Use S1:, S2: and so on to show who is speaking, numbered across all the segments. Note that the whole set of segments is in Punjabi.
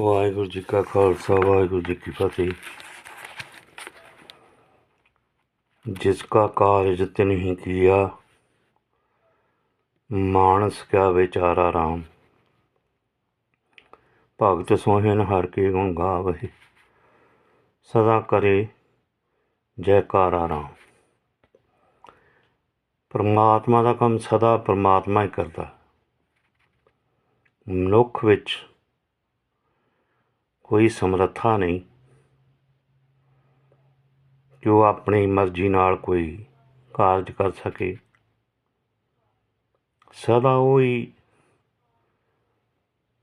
S1: ਵਾਹਿਗੁਰੂ ਜੀ ਕਾ ਖਾਲਸਾ, ਵਾਹਿਗੁਰੂ ਜੀ ਕੀ ਫਤਿਹ। ਜਿਸ ਕਾ ਕਾਰਜ ਤਿਨ ਹੀ ਕੀਆ, ਮਾਨਸ ਕਿਆ ਵਿਚਾਰਾ ਰਾਮ। ਭਗਤ ਸੋਹਿਨ ਹਰ ਕੇ ਗੁਣ ਗਾਵਹਿ, ਸਦਾ ਕਰੇ ਜੈਕਾਰਾ ਰਾਮ। ਪਰਮਾਤਮਾ ਦਾ ਕੰਮ ਸਦਾ ਪਰਮਾਤਮਾ ਹੀ ਕਰਦਾ। ਮਨੁੱਖ ਵਿੱਚ ਕੋਈ ਸਮਰੱਥਾ ਨਹੀਂ। ਜੋ ਆਪਣੀ ਮਰਜ਼ੀ ਨਾਲ ਕੋਈ ਕਾਰਜ ਕਰ ਸਕੇ। ਸਦਾ ਉਹ ਹੀ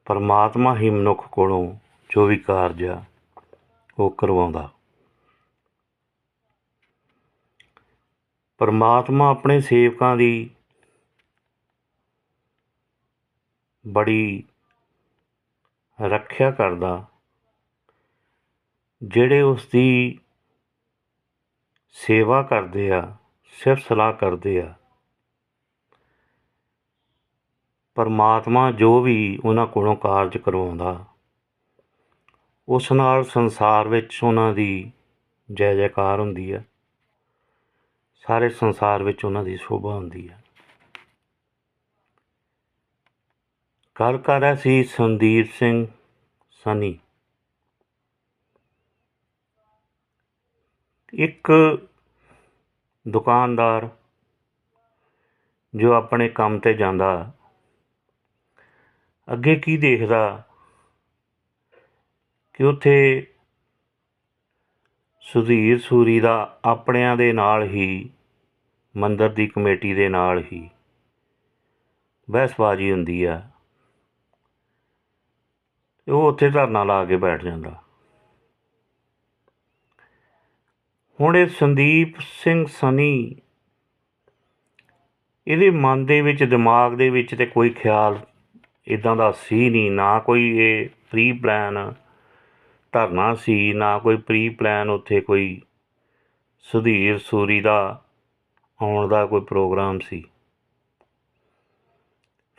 S1: ਪਰਮਾਤਮਾ ਹੀ ਮਨੁੱਖ ਕੋਲੋਂ ਜੋ ਵੀ ਕਾਰਜ ਆ, ਉਹ ਕਰਵਾਉਂਦਾ। ਪਰਮਾਤਮਾ ਆਪਣੇ ਸੇਵਕਾਂ ਦੀ ਬੜੀ ਰੱਖਿਆ ਕਰਦਾ। ਜਿਹੜੇ ਉਸ ਦੀ ਸੇਵਾ ਕਰਦੇ ਆ ਸਿਫਤ ਸਲਾਹ ਕਰਦੇ ਆ, ਪਰਮਾਤਮਾ ਜੋ ਵੀ ਉਹਨਾਂ ਕੋਲੋਂ ਕਾਰਜ ਕਰਵਾਉਂਦਾ, ਉਸ ਨਾਲ ਸੰਸਾਰ ਵਿੱਚ ਉਹਨਾਂ ਦੀ ਜੈ ਜੈਕਾਰ ਹੁੰਦੀ ਹੈ ਸਾਰੇ ਸੰਸਾਰ ਵਿੱਚ ਉਹਨਾਂ ਦੀ ਸ਼ੋਭਾ ਹੁੰਦੀ ਹੈ ਗੱਲ ਕਰ ਰਿਹਾ ਸੀ ਸੰਦੀਪ ਸਿੰਘ ਸਨੀ। ਇੱਕ ਦੁਕਾਨਦਾਰ ਜੋ ਆਪਣੇ ਕੰਮ ਤੇ ਜਾਂਦਾ, ਅੱਗੇ ਕੀ ਦੇਖਦਾ ਕਿ ਉੱਥੇ ਸੁਧੀਰ ਸੂਰੀ ਦਾ ਆਪਣਿਆਂ ਦੇ ਨਾਲ ਹੀ, ਮੰਦਰ ਦੀ ਕਮੇਟੀ ਦੇ ਨਾਲ ਹੀ ਬਹਿਸਬਾਜ਼ੀ ਹੁੰਦੀ ਆ। ਉਹ ਉੱਥੇ ਧਰਨਾ ਲਾ ਕੇ ਬੈਠ ਜਾਂਦਾ। ਹੁਣ ਇਹ ਸੰਦੀਪ ਸਿੰਘ ਸਨੀ, ਇਹਦੇ ਮਨ ਦੇ ਵਿੱਚ, ਦਿਮਾਗ ਦੇ ਵਿੱਚ ਤੇ ਕੋਈ ਖਿਆਲ ਇਦਾਂ ਦਾ ਸੀ ਨਹੀਂ, ਨਾ ਕੋਈ ਇਹ ਪ੍ਰੀ ਪਲਾਨ ਧਰਨਾ ਸੀ, ਨਾ ਕੋਈ ਪ੍ਰੀ ਪਲਾਨ ਉੱਥੇ ਕੋਈ ਸੁਧੀਰ ਸੂਰੀ ਦਾ ਆਉਣ ਦਾ ਕੋਈ ਪ੍ਰੋਗਰਾਮ ਸੀ।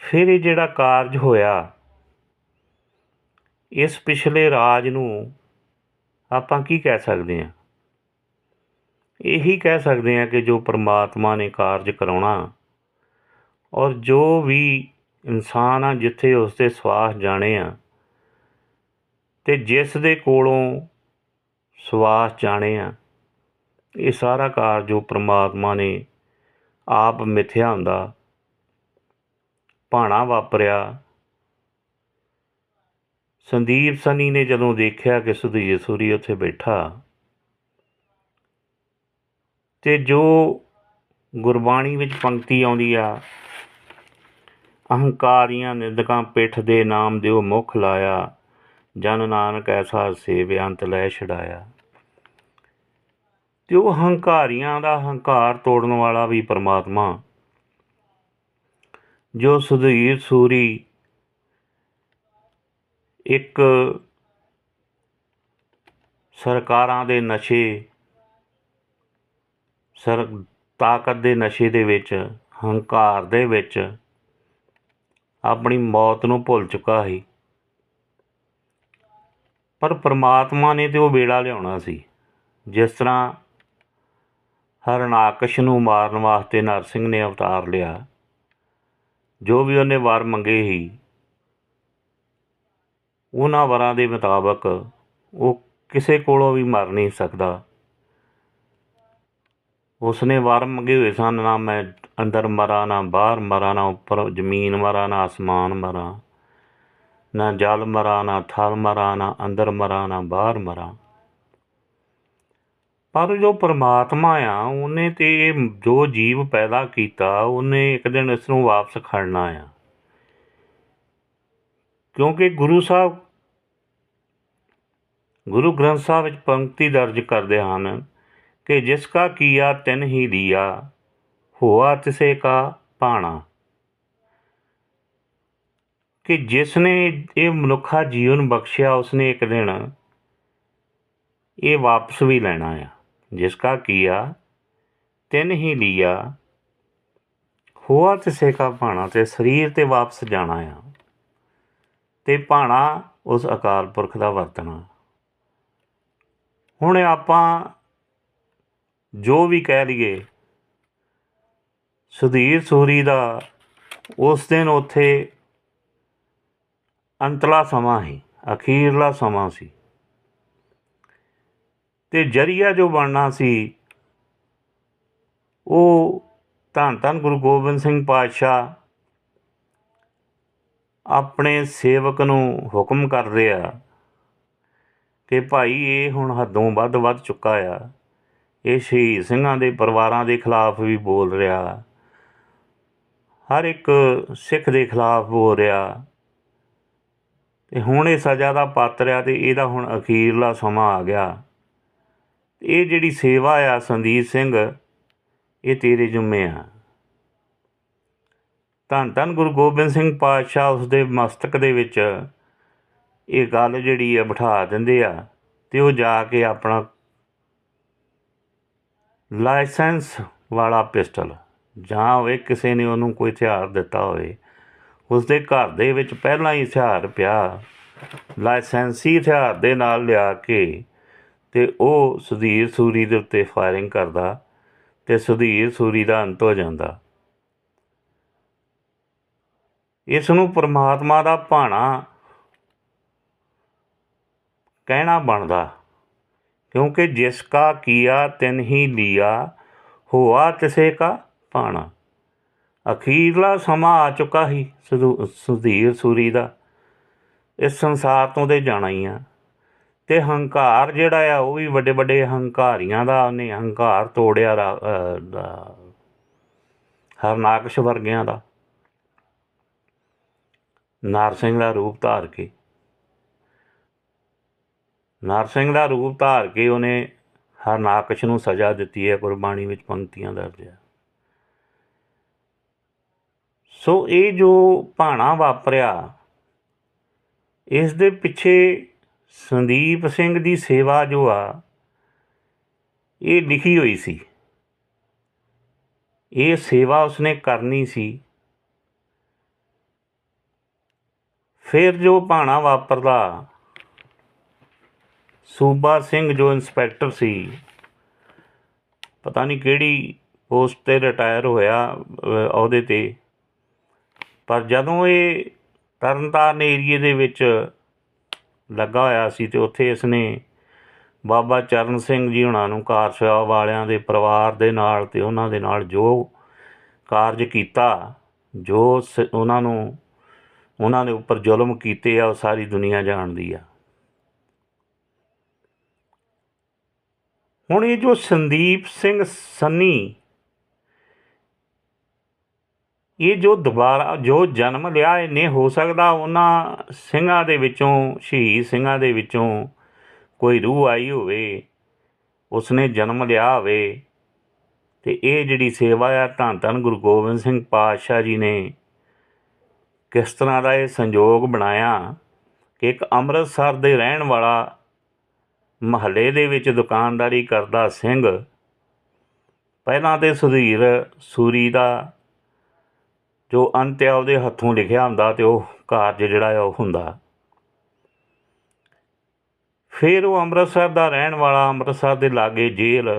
S1: ਫਿਰ ਇਹ ਜਿਹੜਾ ਕਾਰਜ ਹੋਇਆ, ਇਸ ਪਿਛਲੇ ਰਾਜ ਨੂੰ ਆਪਾਂ ਕੀ ਕਹਿ ਸਕਦੇ ਹਾਂ? ਇਹੀ ਕਹਿ ਸਕਦੇ ਹਾਂ ਕਿ ਜੋ ਪਰਮਾਤਮਾ ਨੇ ਕਾਰਜ ਕਰਾਉਣਾ ਔਰ ਜੋ ਵੀ ਇਨਸਾਨ ਆ, ਜਿੱਥੇ ਉਸ ਦੇ ਸਵਾਸ ਜਾਣੇ ਆ, ਤੇ ਜਿਸ ਦੇ ਕੋਲੋਂ ਸਵਾਸ ਜਾਣੇ ਆ, ਇਹ ਸਾਰਾ ਕਾਰਜ ਜੋ ਪ੍ਰਮਾਤਮਾ ਨੇ ਆਪ ਮਿਥਿਆ ਹੁੰਦਾ, ਭਾਣਾ ਵਾਪਰਿਆ। ਸੰਦੀਪ ਸਨੀ ਨੇ ਜਦੋਂ ਦੇਖਿਆ ਕਿ ਸੁਧੀਰ ਸੂਰੀ ਉੱਥੇ ਬੈਠਾ ਤੇ ਜੋ ਗੁਰਬਾਣੀ ਵਿੱਚ ਪੰਕਤੀ ਆਉਂਦੀ ਆ, ਅਹੰਕਾਰੀਆਂ ਨਿੰਦਕਾਂ ਪਿੱਠ ਦੇ ਨਾਮ ਦਿਓ ਮੁਖ ਲਾਇਆ, ਜਨ ਨਾਨਕ ਐਸਾ ਸੇਵ ਅੰਤ ਲੈ ਛਡਾਇਆ। ਤੇ ਉਹ ਹੰਕਾਰੀਆਂ ਦਾ ਹੰਕਾਰ ਤੋੜਨ ਵਾਲਾ ਵੀ ਪਰਮਾਤਮਾ, ਜੋ ਸੁਧੀਰ ਸੂਰੀ ਇੱਕ ਸਰਕਾਰਾਂ ਦੇ ਨਸ਼ੇ ਸਰ, ਤਾਕਤ ਦੇ ਨਸ਼ੇ ਦੇ ਵਿੱਚ, ਹੰਕਾਰ ਦੇ ਵਿੱਚ ਆਪਣੀ ਮੌਤ ਨੂੰ ਭੁੱਲ ਚੁੱਕਾ ਸੀ। ਪਰ ਪ੍ਰਮਾਤਮਾ ਨੇ ਤੇ ਉਹ ਵੇਲਾ ਲਿਆਉਣਾ ਸੀ। ਜਿਸ ਤਰ੍ਹਾਂ ਹਰਨਾਕਸ਼ ਨੂੰ ਮਾਰਨ ਵਾਸਤੇ ਨਰਸਿੰਘ ਨੇ ਅਵਤਾਰ ਲਿਆ, ਜੋ ਵੀ ਉਹਨੇ ਵਾਰ ਮੰਗੇ ਸੀ, ਉਹਨਾਂ ਵਰਾਂ ਦੇ ਮੁਤਾਬਕ ਉਹ ਕਿਸੇ ਕੋਲੋਂ ਵੀ ਮਰ ਨਹੀਂ ਸਕਦਾ। ਉਸਨੇ ਵਾਰ ਮੰਗੇ ਹੋਏ ਸਨ, ਨਾ ਮੈਂ ਅੰਦਰ ਮਰਾਂ, ਨਾ ਬਾਹਰ ਮਰਾਂ, ਨਾ ਉੱਪਰ ਜ਼ਮੀਨ ਮਰਾਂ, ਨਾ ਆਸਮਾਨ ਮਰਾਂ, ਨਾ ਜਲ ਮਰਾਂ, ਨਾ ਥਲ ਮਰਾਂ, ਨਾ ਅੰਦਰ ਮਰਾਂ, ਨਾ ਬਾਹਰ ਮਰਾਂ। ਪਰ ਜੋ ਪਰਮਾਤਮਾ ਆ, ਉਹਨੇ ਤੇ ਜੋ ਜੀਵ ਪੈਦਾ ਕੀਤਾ, ਉਹਨੇ ਇੱਕ ਦਿਨ ਇਸ ਨੂੰ ਵਾਪਸ ਖੜਨਾ ਆ। ਕਿਉਂਕਿ ਗੁਰੂ ਸਾਹਿਬ, ਗੁਰੂ ਗ੍ਰੰਥ ਸਾਹਿਬ ਵਿੱਚ ਪੰਕਤੀ ਦਰਜ ਕਰਦੇ ਹਨ ਕਿ ਜਿਸ ਕਾ ਕੀਆ ਤਿਨ ਹੀ ਦਿਆ, ਹੋਆ ਤਿਸੇ ਕਾ ਪਾਣਾ ਕਿ ਜਿਸ ਨੇ ਇਹ ਮਨੁੱਖਾ ਜੀਵਨ ਬਖਸ਼ਿਆ ਉਸਨੇ ਇੱਕ ਦਿਨ ਇਹ ਵਾਪਸ ਵੀ ਲੈਣਾ ਆ। ਜਿਸ ਕਾ ਕੀਆ ਤਿਨ ਹੀ ਲਿਆ ਹੋਆ ਤਿਸੇ ਕਾ ਭਾਣਾ, ਤੇ ਸਰੀਰ ਤੇ ਵਾਪਸ ਜਾਣਾ ਆ। ਤੇ ਭਾਣਾ ਉਸ ਅਕਾਲ ਪੁਰਖ ਦਾ ਵਰਤਣਾ। ਹੁਣ ਆਪਾਂ ਜੋ ਵੀ ਕਹਿ ਲਈਏ। ਸੁਧੀਰ ਸੂਰੀ ਦਾ ਉਸ ਦਿਨ ਉੱਥੇ ਅੰਤਲਾ ਸਮਾਂ ਸੀ, ਅਖੀਰਲਾ ਸਮਾਂ ਸੀ। ਤੇ ਜਰੀਆ ਜੋ ਬਣਨਾ ਸੀ, ਉਹ ਧੰਨ ਧੰਨ ਗੁਰੂ ਗੋਬਿੰਦ ਸਿੰਘ ਪਾਤਸ਼ਾਹ ਆਪਣੇ ਸੇਵਕ ਨੂੰ ਹੁਕਮ ਕਰਦੇ ਆ ਕਿ ਭਾਈ ਇਹ ਹੁਣ ਹੱਦੋਂ ਵੱਧ ਵੱਧ ਚੁੱਕਾ ਆ। ਇਹ ਸ਼ਹੀਦ ਸਿੰਘਾਂ ਦੇ ਪਰਿਵਾਰਾਂ ਦੇ ਖਿਲਾਫ ਵੀ ਬੋਲ ਰਿਹਾ। ਹਰ ਇੱਕ ਸਿੱਖ ਦੇ ਖਿਲਾਫ ਬੋਲ ਰਿਹਾ। ਤੇ ਹੁਣ ਇਹ ਸਜ਼ਾ ਦਾ ਪਾਤਰ ਆ ਤੇ ਇਹਦਾ ਹੁਣ ਅਖੀਰਲਾ ਸਮਾਂ ਆ ਗਿਆ। ਇਹ ਜਿਹੜੀ ਸੇਵਾ ਆ ਸੰਦੀਪ ਸਿੰਘ, ਇਹ ਤੇਰੇ ਜੁਮੇ ਆ। ਧੰਨ ਧੰਨ ਗੁਰੂ ਗੋਬਿੰਦ ਸਿੰਘ ਪਾਤਸ਼ਾਹ ਉਸ ਦੇ ਮਸਤਕ ਦੇ ਵਿੱਚ ਇਹ ਗੱਲ ਜਿਹੜੀ ਆ ਬਿਠਾ ਦਿੰਦੇ ਆ ਤੇ ਉਹ ਜਾ ਕੇ ਆਪਣਾ ਲਾਇਸੈਂਸ ਵਾਲਾ ਪਿਸਟਲ, ਜਾਂ ਹੋਵੇ ਕਿਸੇ ਨੇ ਉਹਨੂੰ ਕੋਈ ਹਥਿਆਰ ਦਿੱਤਾ ਹੋਵੇ, ਉਸਦੇ ਘਰ ਦੇ ਵਿੱਚ ਪਹਿਲਾਂ ਹੀ ਹਥਿਆਰ ਪਿਆ। ਲਾਇਸੈਂਸੀ ਹਥਿਆਰ ਦੇ ਨਾਲ ਲਿਆ ਕੇ ਤੇ ਉਹ ਸੁਧੀਰ ਸੂਰੀ ਦੇ ਉੱਤੇ ਫਾਇਰਿੰਗ ਕਰਦਾ ਤੇ ਸੁਧੀਰ ਸੂਰੀ ਦਾ ਅੰਤ ਹੋ ਜਾਂਦਾ। ਇਸ ਨੂੰ ਪ੍ਰਮਾਤਮਾ ਦਾ ਭਾਣਾ ਕਹਿਣਾ ਬਣਦਾ। ਕਿਉਂਕਿ ਜਿਸ ਕਾ ਕੀਆ ਤਿਨ ਹੀ ਲਿਆ, ਹੋਆ ਤਿਸੇ ਕਾ ਭਾਣਾ। ਅਖੀਰਲਾ ਸਮਾਂ ਆ ਚੁੱਕਾ ਹੀ ਸੁਧੂ- ਸੁਧੀਰ ਸੂਰੀ ਦਾ। ਇਸ ਸੰਸਾਰ ਤੋਂ ਦੇ ਜਾਣਾ ਹੀ ਆ। ਤੇ ਹੰਕਾਰ ਜਿਹੜਾ ਆ, ਉਹ ਵੀ ਵੱਡੇ ਵੱਡੇ ਹੰਕਾਰੀਆਂ ਦਾ, ਉਹਨੇ ਹੰਕਾਰ ਤੋੜਿਆ ਰਾ- ਦਾ, ਹਰਨਾਕਸ਼ ਵਰਗਿਆਂ ਦਾ। ਨਾਰਸਿੰਘ ਦਾ ਰੂਪ ਧਾਰ ਕੇ। ਨਰਸਿੰਘ ਦਾ ਰੂਪ ਧਾਰ ਕੇ ਉਹਨੇ ਹਰਨਾਕਸ਼ ਨੂੰ ਸਜ਼ਾ ਦਿੱਤੀ ਹੈ ਗੁਰਬਾਣੀ ਵਿੱਚ ਪੰਕਤੀਆਂ ਦਰਜ ਹੈ। ਸੋ ਇਹ ਜੋ ਭਾਣਾ ਵਾਪਰਿਆ, ਇਸ ਦੇ ਪਿੱਛੇ ਸੰਦੀਪ ਸਿੰਘ ਦੀ ਸੇਵਾ ਜੋ ਆ, ਇਹ ਲਿਖੀ ਹੋਈ ਸੀ। ਇਹ ਸੇਵਾ ਉਸਨੇ ਕਰਨੀ ਸੀ। ਫਿਰ ਜੋ ਭਾਣਾ ਵਾਪਰਦਾ ਸੂਬਾ ਸਿੰਘ ਜੋ ਇੰਸਪੈਕਟਰ ਸੀ ਪਤਾ ਨਹੀਂ ਕਿਹੜੀ ਪੋਸਟ ਤੇ ਰਿਟਾਇਰ ਹੋਇਆ ਅਹ, ਅਹੁਦੇ ਤੇ। ਪਰ ਜਦੋਂ ਇਹ ਤਰਨਤਾਰਨ ਏਰੀਏ ਦੇ ਵਿੱਚ ਲੱਗਾ ਹੋਇਆ ਸੀ ਤੇ ਉੱਥੇ ਇਸ ਨੇ ਬਾਬਾ ਚਰਨ ਸਿੰਘ ਜੀ ਹੁਣਾਂ ਨੂੰ ਕਾਰ ਸੇਵਾ ਵਾਲਿਆਂ ਦੇ ਪਰਿਵਾਰ ਦੇ ਨਾਲ ਤੇ ਉਹਨਾਂ ਦੇ ਨਾਲ ਜੋ ਕਾਰਜ ਕੀਤਾ ਜੋ ਸ- ਉਹਨਾਂ ਨੂੰ ਉਹਨਾਂ ਦੇ ਉੱਪਰ ਜ਼ੁਲਮ ਕੀਤੇ ਆ ਉਹ ਸਾਰੀ ਦੁਨੀਆ ਜਾਣਦੀ ਆ। ਹੁਣ ਇਹ ਜੋ ਸੰਦੀਪ ਸਿੰਘ ਸੰਨੀ, ਇਹ ਜੋ ਦੁਬਾਰਾ, ਜੋ ਜਨਮ ਲਿਆ, ਇਹਨੇ ਹੋ ਸਕਦਾ ਉਹਨਾਂ ਸਿੰਘਾਂ ਦੇ ਵਿੱਚੋਂ, ਸ਼ਹੀਦ ਸਿੰਘਾਂ ਦੇ ਵਿੱਚੋਂ ਕੋਈ ਰੂਹ ਆਈ ਹੋਵੇ, ਉਸਨੇ ਜਨਮ ਲਿਆ ਹੋਵੇ, ਤੇ ਇਹ ਜਿਹੜੀ ਸੇਵਾ ਆ, ਧੰਨ ਧੰਨ ਗੁਰੂ ਗੋਬਿੰਦ ਸਿੰਘ ਪਾਤਸ਼ਾਹ ਜੀ ਨੇ ਕਿਸ ਤਰ੍ਹਾਂ ਦਾ ਇਹ ਸੰਯੋਗ ਬਣਾਇਆ ਕਿ ਇੱਕ ਅੰਮ੍ਰਿਤਸਰ ਦੇ ਰਹਿਣ ਵਾਲਾ ਮਹੱਲੇ ਦੇ ਵਿੱਚ ਦੁਕਾਨਦਾਰੀ ਕਰਦਾ ਸਿੰਘ। ਪਹਿਲਾਂ ਤੇ ਸੁਧੀਰ ਸੂਰੀ ਦਾ ਜੋ ਅੰਤ ਆ, ਉਹਦੇ ਹੱਥੋਂ ਲਿਖਿਆ ਹੁੰਦਾ ਤੇ ਉਹ ਕਾਰਜ ਜਿਹੜਾ ਆ, ਉਹ ਹੁੰਦਾ। ਫਿਰ ਉਹ ਅੰਮ੍ਰਿਤਸਰ ਦਾ ਰਹਿਣ ਵਾਲਾ, ਅੰਮ੍ਰਿਤਸਰ ਦੇ ਲਾਗੇ ਜੇਲ੍ਹ।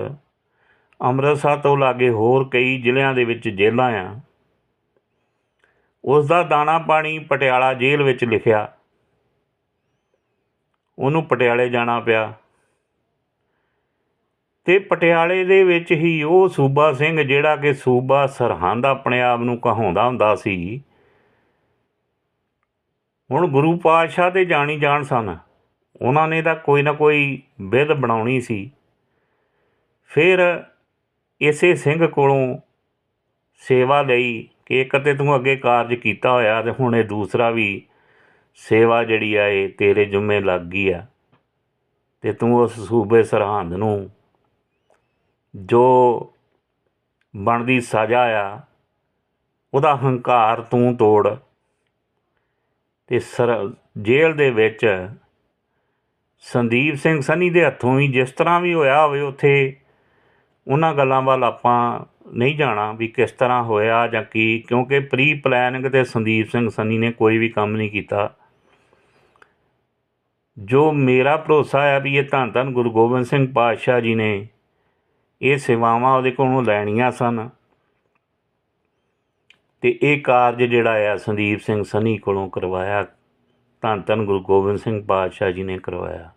S1: ਅੰਮ੍ਰਿਤਸਰ ਤੋਂ ਲਾਗੇ ਹੋਰ ਕਈ ਜ਼ਿਲ੍ਹਿਆਂ ਦੇ ਵਿੱਚ ਜੇਲ੍ਹਾਂ ਆ। ਉਸ ਦਾ ਦਾਣਾ ਪਾਣੀ ਪਟਿਆਲਾ ਜੇਲ੍ਹ ਵਿੱਚ ਲਿਖਿਆ। ਉਹਨੂੰ ਪਟਿਆਲੇ ਜਾਣਾ ਪਿਆ। ਤੇ ਪਟਿਆਲੇ ਦੇ ਵਿੱਚ ਹੀ ਉਹ ਸੂਬਾ ਸਿੰਘ ਜਿਹੜਾ ਕਿ ਸੂਬਾ ਸਰਹੰਦ ਆਪਣੇ ਆਪ ਨੂੰ ਕਹਾਉਂਦਾ ਹੁੰਦਾ ਸੀ। ਹੁਣ ਗੁਰੂ ਪਾਤਸ਼ਾਹ ਤੇ ਜਾਣੀ ਜਾਣ ਸਨ। ਉਹਨਾਂ ਨੇ ਤਾਂ ਕੋਈ ਨਾ ਕੋਈ ਵਿਧ ਬਣਾਉਣੀ ਸੀ। ਫਿਰ ਇਸੇ ਸਿੰਘ ਕੋਲੋਂ ਸੇਵਾ ਲਈ ਕਿ ਇੱਕ ਤੇ ਤੂੰ ਅੱਗੇ ਕਾਰਜ ਕੀਤਾ ਹੋਇਆ ਤੇ ਹੁਣ ਇਹ ਦੂਸਰਾ ਵੀ ਸੇਵਾ ਜਿਹੜੀ ਆ ਇਹ ਤੇਰੇ ਜੁਮੇ ਲੱਗ ਗਈ ਆ। ਤੇ ਤੂੰ ਉਸ ਸੂਬੇ ਸਰਹੰਦ ਨੂੰ ਜੋ ਬਣਦੀ ਸਜ਼ਾ ਆ, ਉਹਦਾ ਹੰਕਾਰ ਤੂੰ ਤੋੜ। ਤੇ ਸਰ, ਜੇਲ੍ਹ ਦੇ ਵਿੱਚ ਸੰਦੀਪ ਸਿੰਘ ਸਨੀ ਦੇ ਹੱਥੋਂ ਹੀ ਜਿਸ ਤਰ੍ਹਾਂ ਵੀ ਹੋਇਆ ਹੋਵੇ, ਉੱਥੇ ਉਹਨਾਂ ਗੱਲਾਂ ਵੱਲ ਆਪਾਂ ਨਹੀਂ ਜਾਣਾ ਵੀ ਕਿਸ ਤਰ੍ਹਾਂ ਹੋਇਆ ਜਾਂ ਕੀ, ਕਿਉਂਕਿ ਪ੍ਰੀ ਪਲੈਨਿੰਗ ਤੇ ਸੰਦੀਪ ਸਿੰਘ ਸਨੀ ਨੇ ਕੋਈ ਵੀ ਕੰਮ ਨਹੀਂ ਕੀਤਾ। ਜੋ ਮੇਰਾ ਭਰੋਸਾ ਆ ਵੀ ਇਹ ਧੰਨ ਧੰਨ ਗੁਰੂ ਗੋਬਿੰਦ ਸਿੰਘ ਪਾਤਸ਼ਾਹ ਜੀ ਨੇ ਇਹ ਸੇਵਾਵਾਂ ਉਹਦੇ ਕੋਲੋਂ ਲੈਣੀਆਂ ਸਨ। ਤੇ ਇਹ ਕਾਰਜ ਜਿਹੜਾ ਆ ਸੰਦੀਪ ਸਿੰਘ ਸਨੀ ਕੋਲੋਂ ਕਰਵਾਇਆ, ਧੰਨ ਧੰਨ ਗੁਰੂ ਗੋਬਿੰਦ ਸਿੰਘ ਪਾਤਸ਼ਾਹ ਜੀ ਨੇ ਕਰਵਾਇਆ।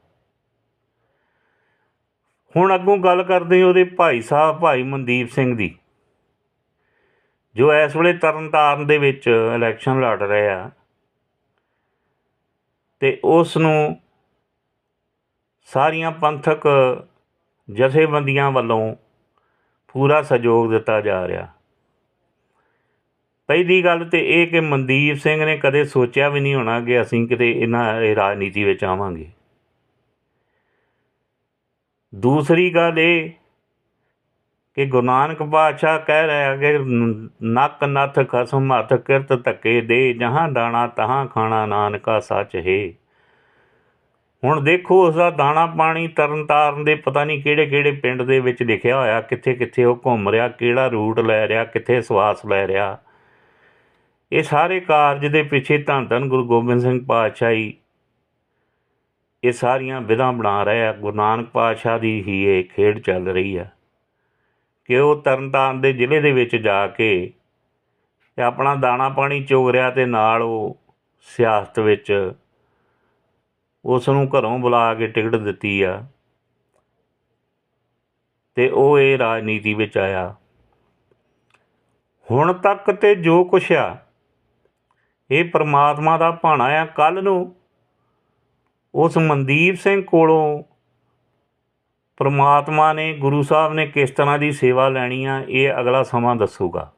S1: ਹੁਣ ਅੱਗੋਂ ਗੱਲ ਕਰਦੇ ਉਹਦੇ ਭਾਈ ਸਾਹਿਬ, ਭਾਈ ਮਨਦੀਪ ਸਿੰਘ ਦੀ, ਜੋ ਇਸ ਵੇਲੇ ਤਰਨਤਾਰਨ ਦੇ ਵਿੱਚ ਇਲੈਕਸ਼ਨ ਲੜ ਰਹੇ ਆ। ਤੇ ਉਸ ਨੂੰ ਸਾਰੀਆਂ ਪੰਥਕ ਜਥੇਬੰਦੀਆਂ ਵੱਲੋਂ ਪੂਰਾ ਸਹਿਯੋਗ ਦਿੱਤਾ ਜਾ ਰਿਹਾ। ਪਹਿਲੀ ਗੱਲ ਤੇ ਇਹ ਕਿ ਮਨਦੀਪ ਸਿੰਘ ਨੇ ਕਦੇ ਸੋਚਿਆ ਵੀ ਨਹੀਂ ਹੋਣਾ ਕਿ ਅਸੀਂ ਕਿਤੇ ਇਹਨਾਂ ਰਾਜਨੀਤੀ ਵਿੱਚ ਆਵਾਂਗੇ। ਦੂਸਰੀ ਗੱਲ ਇਹ ਕਿ ਗੁਰੂ ਨਾਨਕ ਪਾਤਸ਼ਾਹ ਕਹਿ ਰਿਹਾ ਕਿ ਨੱਕ ਨੱਥ ਖਸਮ ਹੱਥ ਕਿਰਤ ਧੱਕੇ ਦੇ, ਜਹਾਂ ਦਾਣਾ ਤਹਾਂ ਖਾਣਾ ਨਾਨਕਾ ਸੱਚ ਹੈ। ਹੁਣ ਦੇਖੋ ਉਸ ਦਾ ਦਾਣਾ ਪਾਣੀ ਤਰਨਤਾਰਨ ਦੇ ਪਤਾ ਨਹੀਂ ਕਿਹੜੇ ਕਿਹੜੇ ਪਿੰਡ ਦੇ ਵਿੱਚ ਲਿਖਿਆ ਹੋਇਆ, ਕਿੱਥੇ ਕਿੱਥੇ ਉਹ ਘੁੰਮ ਰਿਹਾ, ਕਿਹੜਾ ਰੂਟ ਲੈ ਰਿਹਾ, ਕਿੱਥੇ ਸਵਾਸ ਲੈ ਰਿਹਾ। ਇਹ ਸਾਰੇ ਕਾਰਜ ਦੇ ਪਿੱਛੇ ਧੰਨ ਧੰਨ ਗੁਰੂ ਗੋਬਿੰਦ ਸਿੰਘ ਪਾਤਸ਼ਾਹ ਹੀ ਇਹ ਸਾਰੀਆਂ ਵਿਧਾਂ ਬਣਾ ਰਹੇ ਆ। ਗੁਰੂ ਨਾਨਕ ਪਾਤਸ਼ਾਹ ਦੀ ਹੀ ਇਹ ਖੇਡ ਚੱਲ ਰਹੀ ਆ ਕਿ ਉਹ ਤਰਨਤਾਰਨ ਦੇ ਜ਼ਿਲ੍ਹੇ ਦੇ ਵਿੱਚ ਜਾ ਕੇ ਤੇ ਆਪਣਾ ਦਾਣਾ ਪਾਣੀ ਚੋਗ ਰਿਹਾ ਤੇ ਨਾਲ ਉਹ ਸਿਆਸਤ ਵਿੱਚ ਉਸ ਨੂੰ ਘਰੋਂ ਬੁਲਾ ਕੇ ਟਿਕਟ ਦਿੱਤੀ ਆ। ਤੇ ਉਹ ਇਹ ਰਾਜਨੀਤੀ ਵਿੱਚ ਆਇਆ। ਹੁਣ ਤੱਕ ਤੇ ਜੋ ਕੁਛ ਆ, ਇਹ ਪ੍ਰਮਾਤਮਾ ਦਾ ਭਾਣਾ ਆ। ਕੱਲ ਨੂੰ ਉਸ ਮਨਦੀਪ ਸਿੰਘ ਕੋਲੋਂ ਪ੍ਰਮਾਤਮਾ ਨੇ, ਗੁਰੂ ਸਾਹਿਬ ਨੇ ਕਿਸ ਤਰ੍ਹਾਂ ਦੀ ਸੇਵਾ ਲੈਣੀ ਆ, ਇਹ ਅਗਲਾ ਸਮਾਂ ਦੱਸੂਗਾ।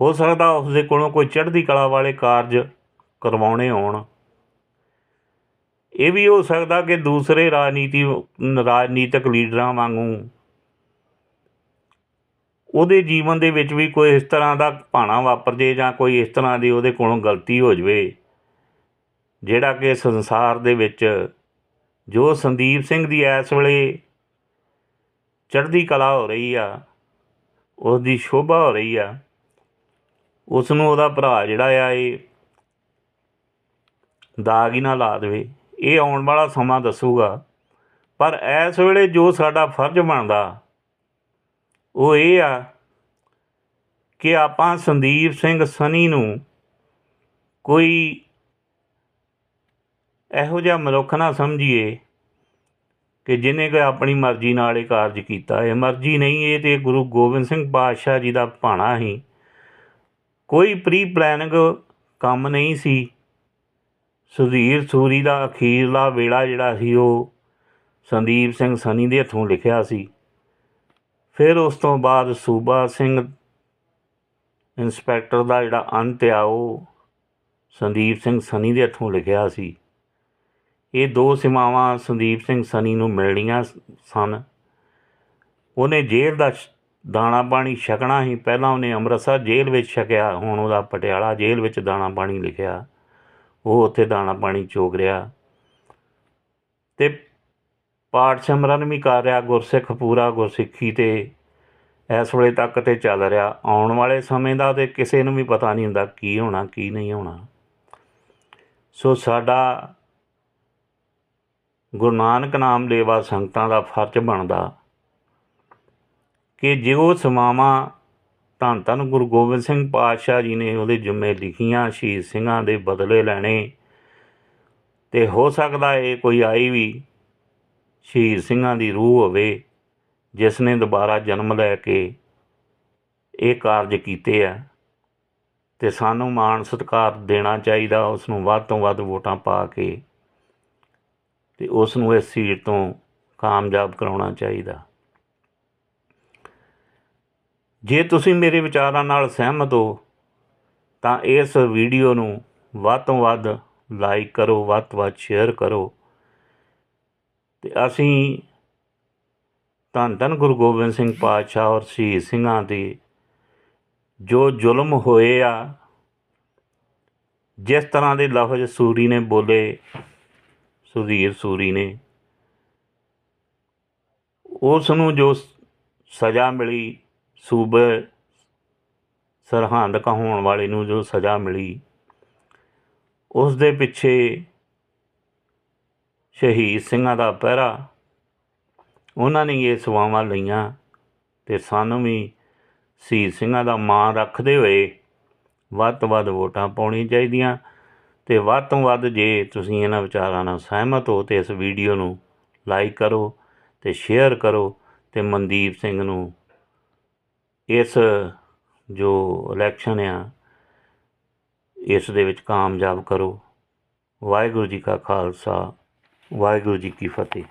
S1: ਹੋ ਸਕਦਾ ਉਸ ਦੇ ਕੋਲੋਂ ਕੋਈ ਚੜ੍ਹਦੀ ਕਲਾ ਵਾਲੇ ਕਾਰਜ ਕਰਵਾਉਣੇ ਹੋਣ। ਇਹ ਵੀ ਹੋ ਸਕਦਾ ਕਿ ਦੂਸਰੇ ਰਾਜਨੀਤੀ, ਰਾਜਨੀਤਿਕ ਲੀਡਰਾਂ ਵਾਂਗੂ ਉਹਦੇ ਜੀਵਨ ਦੇ ਵਿੱਚ ਵੀ ਕੋਈ ਇਸ ਤਰ੍ਹਾਂ ਦਾ ਭਾਣਾ ਵਾਪਰ ਜੇ ਜਾਂ ਕੋਈ ਇਸ ਤਰ੍ਹਾਂ ਦੀ ਉਹਦੇ ਕੋਲੋਂ ਗਲਤੀ ਹੋ ਜਵੇ, ਜਿਹੜਾ ਕਿ ਸੰਸਾਰ ਦੇ ਵਿੱਚ ਜੋ ਸੰਦੀਪ ਸਿੰਘ ਦੀ ਇਸ ਵੇਲੇ ਚੜ੍ਹਦੀ ਕਲਾ ਹੋ ਰਹੀ ਆ ਉਸ ਦੀ ਸ਼ੋਭਾ ਹੋ ਰਹੀ ਆ ਉਸ ਨੂੰ ਉਹਦਾ ਭਰਾ ਜਿਹੜਾ ਆ ਇਹ ਦਾਗ ਹੀ ਨਾ ਲਾ ਦੇਵੇ। ਇਹ ਆਉਣ ਵਾਲਾ ਸਮਾਂ ਦੱਸੂਗਾ। ਪਰ ਇਸ ਵੇਲੇ ਜੋ ਸਾਡਾ ਫਰਜ਼ ਬਣਦਾ, ਉਹ ਇਹ ਆ ਕਿ ਆਪਾਂ ਸੰਦੀਪ ਸਿੰਘ ਸਨੀ ਨੂੰ ਕੋਈ ਇਹੋ ਜਿਹਾ ਮਨੁੱਖ ਨਾ ਸਮਝੀਏ ਕਿ ਜਿਹਨੇ ਕੋਈ ਆਪਣੀ ਮਰਜ਼ੀ ਨਾਲ ਇਹ ਕਾਰਜ ਕੀਤਾ। ਹੈ ਮਰਜ਼ੀ ਨਹੀਂ, ਇਹ ਤੇ ਗੁਰੂ ਗੋਬਿੰਦ ਸਿੰਘ ਪਾਤਸ਼ਾਹ ਜੀ ਦਾ ਭਾਣਾ ਹੀ ਕੋਈ ਪ੍ਰੀ ਪਲੈਨਿੰਗ ਕੰਮ ਨਹੀਂ ਸੀ। ਸੁਧੀਰ ਸੂਰੀ ਦਾ ਅਖੀਰਲਾ ਵੇਲਾ ਜਿਹੜਾ ਸੀ, ਉਹ ਸੰਦੀਪ ਸਿੰਘ ਸਨੀ ਦੇ ਹੱਥੋਂ ਲਿਖਿਆ ਸੀ। ਫਿਰ ਉਸ ਤੋਂ ਬਾਅਦ ਸੂਬਾ ਸਿੰਘ ਇੰਸਪੈਕਟਰ ਦਾ ਜਿਹੜਾ ਅੰਤ ਆ, ਉਹ ਸੰਦੀਪ ਸਿੰਘ ਸਨੀ ਦੇ ਹੱਥੋਂ ਲਿਖਿਆ ਸੀ। ਇਹ ਦੋ ਸੀਮਾਵਾਂ ਸੰਦੀਪ ਸਿੰਘ ਸਨੀ ਨੂੰ ਮਿਲਣੀਆਂ ਸਨ। ਉਹਨੇ ਜੇਲ੍ਹ ਦਾ ਦਾਣਾ ਪਾਣੀ ਛਕਣਾ ਹੀ ਪਹਿਲਾਂ ਉਹਨੇ ਅੰਮ੍ਰਿਤਸਰ ਜੇਲ੍ਹ ਵਿੱਚ ਛਕਿਆ, ਹੁਣ ਉਹਦਾ ਪਟਿਆਲਾ ਜੇਲ੍ਹ ਵਿੱਚ ਦਾਣਾ ਪਾਣੀ ਲਿਖਿਆ। ਉਹ ਉੱਥੇ ਦਾਣਾ ਪਾਣੀ ਚੋਗ ਰਿਹਾ। ਤੇ ਪਾਠ ਸਿਮਰਨ ਵੀ ਕਰ ਰਿਹਾ, ਗੁਰਸਿੱਖ ਪੂਰਾ ਗੁਰਸਿੱਖੀ ਤੇ ਇਸ ਵੇਲੇ ਤੱਕ ਤੇ ਚੱਲ ਰਿਹਾ। ਆਉਣ ਵਾਲੇ ਸਮੇਂ ਦਾ ਤੇ ਕਿਸੇ ਨੂੰ ਵੀ ਪਤਾ ਨਹੀਂ ਹੁੰਦਾ ਕੀ ਹੋਣਾ, ਕੀ ਨਹੀਂ ਹੋਣਾ। ਸੋ ਸਾਡਾ ਗੁਰੂ ਨਾਨਕ ਨਾਮ ਲੇਵਾ ਸੰਗਤਾਂ ਦਾ ਫਰਜ਼ ਬਣਦਾ ਕਿ ਜੋ ਸਮਾਵਾਂ ਧੰਨ ਧੰਨ ਗੁਰੂ ਗੋਬਿੰਦ ਸਿੰਘ ਪਾਤਸ਼ਾਹ ਜੀ ਨੇ ਉਹਦੇ ਜੁਮੇ ਲਿਖੀਆਂ, ਸ਼ਹੀਦ ਸਿੰਘਾਂ ਦੇ ਬਦਲੇ ਲੈਣੇ। ਤੇ ਹੋ ਸਕਦਾ ਇਹ ਕੋਈ ਆਈ ਵੀ ਸ਼ਹੀਦ ਸਿੰਘਾਂ ਦੀ ਰੂਹ ਹੋਵੇ, ਜਿਸ ਨੇ ਦੁਬਾਰਾ ਜਨਮ ਲੈ ਕੇ ਇਹ ਕਾਰਜ ਕੀਤੇ ਆ। ਤੇ ਸਾਨੂੰ ਮਾਣ ਸਤਿਕਾਰ ਦੇਣਾ ਚਾਹੀਦਾ ਉਸ ਨੂੰ ਵੱਧ ਤੋਂ ਵੱਧ ਵੋਟਾਂ ਪਾ ਕੇ ਤੇ ਉਸ ਨੂੰ ਇਸ ਸੀਟ ਤੋਂ ਕਾਮਯਾਬ ਕਰਾਉਣਾ ਚਾਹੀਦਾ। ਜੇ ਤੁਸੀਂ ਮੇਰੇ ਵਿਚਾਰਾਂ ਨਾਲ ਸਹਿਮਤ ਹੋ, ਤਾਂ ਇਸ ਵੀਡੀਓ ਨੂੰ ਵੱਧ ਤੋਂ ਵੱਧ ਲਾਈਕ ਕਰੋ, ਵੱਧ ਤੋਂ ਵੱਧ ਸ਼ੇਅਰ ਕਰੋ। ਤੇ ਅਸੀਂ ਧੰਨ ਧੰਨ ਗੁਰੂ ਗੋਬਿੰਦ ਸਿੰਘ ਪਾਤਸ਼ਾਹ ਔਰ ਸ਼ਹੀਦ ਸਿੰਘਾਂ ਦੇ ਜੋ ਜ਼ੁਲਮ ਹੋਏ ਆ, ਜਿਸ ਤਰ੍ਹਾਂ ਦੇ ਲਫ਼ਜ਼ ਸੂਰੀ ਨੇ ਬੋਲੇ, ਸੁਧੀਰ ਸੂਰੀ ਨੇ, ਉਸ ਨੂੰ ਜੋ ਸਜ਼ਾ ਮਿਲੀ ਸੂਬੇ ਸਰਹੰਦ ਕਹਾਉਣ ਵਾਲੇ ਨੂੰ ਜੋ ਸਜ਼ਾ ਮਿਲੀ, ਉਸ ਦੇ ਪਿੱਛੇ ਸ਼ਹੀਦ ਸਿੰਘਾਂ ਦਾ ਪਹਿਰਾ, ਉਹਨਾਂ ਨੇ ਇਹ ਸੇਵਾਵਾਂ ਲਈਆਂ ਤੇ ਸਾਨੂੰ ਵੀ ਸ਼ਹੀਦ ਸਿੰਘਾਂ ਦਾ ਮਾਣ ਰੱਖਦੇ ਹੋਏ ਵੱਧ ਤੋਂ ਵੱਧ ਵੋਟਾਂ ਪਾਉਣੀਆਂ ਚਾਹੀਦੀਆਂ ਤੇ ਵੱਧ ਤੋਂ ਵੱਧ ਜੇ ਤੁਸੀਂ ਇਹਨਾਂ ਵਿਚਾਰਾਂ ਨਾਲ ਸਹਿਮਤ ਹੋ ਤੇ ਇਸ ਵੀਡੀਓ ਨੂੰ ਲਾਈਕ ਕਰੋ ਤੇ ਸ਼ੇਅਰ ਕਰੋ ਤੇ ਮਨਦੀਪ ਸਿੰਘ ਨੂੰ ਇਸ ਜੋ ਇਲੈਕਸ਼ਨ ਆ, ਇਸ ਦੇ ਵਿੱਚ ਕਾਮਯਾਬ ਕਰੋ। ਵਾਹਿਗੁਰੂ ਜੀ ਕਾ ਖਾਲਸਾ, ਵਾਹਿਗੁਰੂ ਜੀ ਕੀ ਫਤਿਹ।